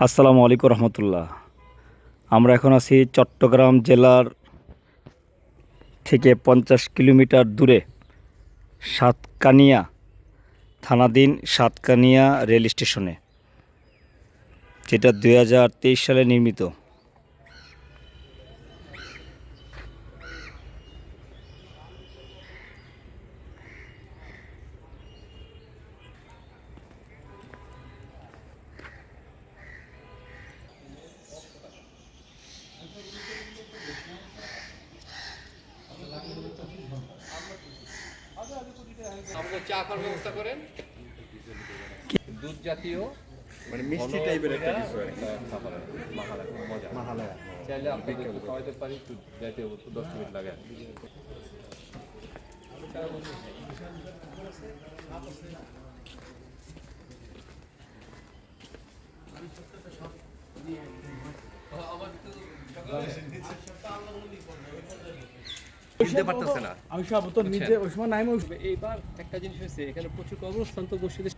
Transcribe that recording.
আসসালামু আলাইকুম রহমতুল্লাহ। আমরা এখন আছি চট্টগ্রাম জেলার থেকে পঞ্চাশ কিলোমিটার দূরে সাতকানিয়া, থানাধীন সাতকানিয়া রেল স্টেশনে, যেটা দুই হাজার তেইশ সালে নির্মিত। আমাকে চা খাওয়ার ব্যবস্থা করেন দুধ জাতীয় মানে মিষ্টি টাইপের একটা কিছু আর কি। মজা মাহালায়া। চাইলে আপনাকে একটু পারি দশ মিনিট লাগে। পারতেছে না। আমি সব তো নিজে ওই সময় নাই এইবার একটা জিনিস হয়েছে এখানে প্রচুর কবরস্থান তো মসজিদে